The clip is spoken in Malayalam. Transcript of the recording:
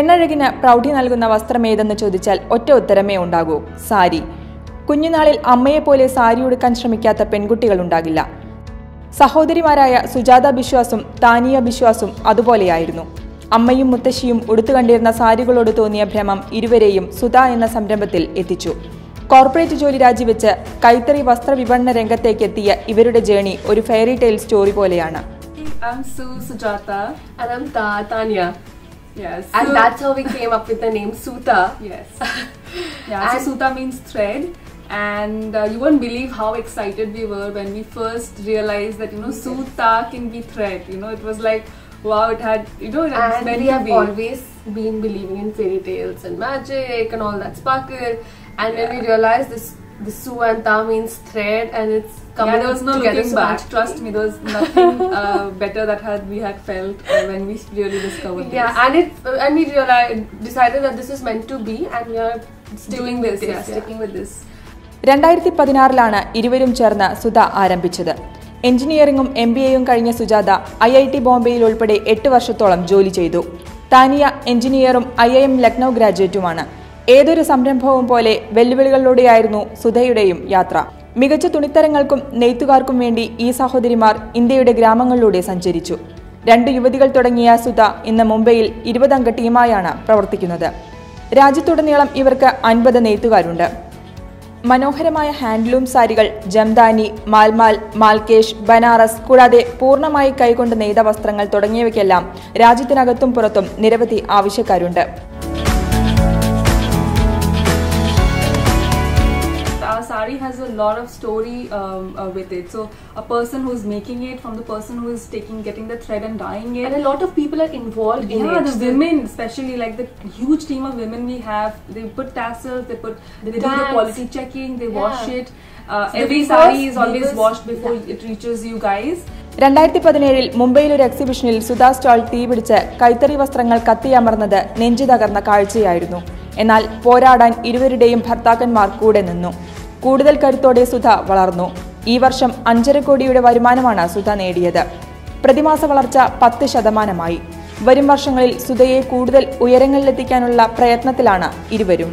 പെണ്ണഴകിന് പ്രൗഢി നൽകുന്ന വസ്ത്രമേതെന്ന് ചോദിച്ചാൽ ഒറ്റ ഉത്തരമേ ഉണ്ടാകൂ. സാരി. കുഞ്ഞുനാളിൽ അമ്മയെപ്പോലെ സാരി ഉടുക്കാൻ ശ്രമിക്കാത്ത പെൺകുട്ടികളുണ്ടാകില്ല സഹോദരിമാരായ സുജാത ബിശ്വാസും താനിയ ബിശ്വാസും അതുപോലെയായിരുന്നു. അമ്മയും മുത്തശ്ശിയും ഉടുത്തു കണ്ടിരുന്ന സാരികളോട് തോന്നിയ ഭ്രമം ഇരുവരെയും സുധ എന്ന സംരംഭത്തിൽ എത്തിച്ചു. കോർപ്പറേറ്റ് ജോലി രാജിവെച്ച് കൈത്തറി വസ്ത്ര വിപണന രംഗത്തേക്ക് എത്തിയ ഇവരുടെ ജേണി ഒരു ഫെയറി ടെയിൽ സ്റ്റോറി പോലെയാണ്. I'm Sue Sujata. And I'm Ta Tanya. Yes. And Su- that's how we came up with the name Suta. Yes. yeah, And- so Suta means thread. And uh, you won't believe how excited we were when we first realized that, you know, Suta can be thread. You know, it was like, wow, it had, you know, it And we have always been believing in fairy tales and magic and all that sparkle. And when we realized this, the Su and Ta means thread and it's coming yeah, there was no together looking so back. much. Trust me, there was nothing uh, better that had we had felt uh, when we really discovered Yeah, this. and it and we realized decided that this is meant to be, and we are doing this, this, yeah, sticking with this. രണ്ടായിരത്തി പതിനാറിലാണ് ഇരുവരും ചേർന്ന് സുധ ആരംഭിച്ചത് എഞ്ചിനീയറിംഗും എം ബി എയും കഴിഞ്ഞ സുജാത ഐ ഐ ടി ബോംബെയിൽ ഉൾപ്പെടെ എട്ട് വർഷത്തോളം ജോലി ചെയ്തു താനിയ എഞ്ചിനീയറും ഐ ഐ എം ലക്നൗ ഗ്രാജുവേറ്റുമാണ് ഏതൊരു സംരംഭവും പോലെ വെല്ലുവിളികളിലൂടെയായിരുന്നു സുധയുടെയും യാത്ര. മികച്ച തുണിത്തരങ്ങൾക്കും നെയ്ത്തുകാർക്കും വേണ്ടി ഈ സഹോദരിമാർ ഇന്ത്യയുടെ ഗ്രാമങ്ങളിലൂടെ സഞ്ചരിച്ചു. രണ്ട് യുവതികൾ തുടങ്ങിയ സുധ ഇന്ന് മുംബൈയിൽ ഇരുപതംഗ ടീമായാണ് പ്രവർത്തിക്കുന്നത്. രാജ്യത്തുടനീളം ഇവർക്ക് അൻപത് നെയ്ത്തുകാരുണ്ട്. മനോഹരമായ ഹാൻഡ്ലൂം സാരികൾ ജംദാനി മാൽമാൽ മാൽകേഷ് ബനാറസ് കൂടാതെ പൂർണമായി കൈകൊണ്ട് നെയ്ത വസ്ത്രങ്ങൾ തുടങ്ങിയവയ്ക്കെല്ലാം രാജ്യത്തിനകത്തും പുറത്തും നിരവധി ആവശ്യക്കാരുണ്ട്. sari has a lot of story um, uh, with it. So a person who's making it, from the person who is taking, getting the thread and dyeing it. And a lot of people are involved in yeah, it. the women, especially like the huge team of women we have, they put tassels, they put, they do the tags. quality checking, they wash Yeah. it. Uh, So the every weavers- sari is always weavers- washed before it reaches you guys. രണ്ടായിരത്തി പതിനേഴിൽ മുംബൈയിൽ ഒരു എക്സിബിഷനിൽ സുധാ സ്റ്റാൾ തീപിടിച്ച് കൈത്തറി വസ്ത്രങ്ങൾ കത്തിയമർന്നത് നെഞ്ചു തകർന്ന കാഴ്ചയായിരുന്നു എന്നാൽ പോരാടാൻ ഇരുവരുടെയും ഭർത്താക്കന്മാർ കൂടെ നിന്നു കൂടുതൽ കരുത്തോടെ സുധ വളർന്നു. ഈ വർഷം അഞ്ചര കോടിയുടെ വരുമാനമാണ് സുധ നേടിയത്. പ്രതിമാസ വളർച്ച പത്ത് ശതമാനമായി. വരും വർഷങ്ങളിൽ സുധയെ കൂടുതൽ ഉയരങ്ങളിലെത്തിക്കാനുള്ള പ്രയത്നത്തിലാണ് ഇരുവരും.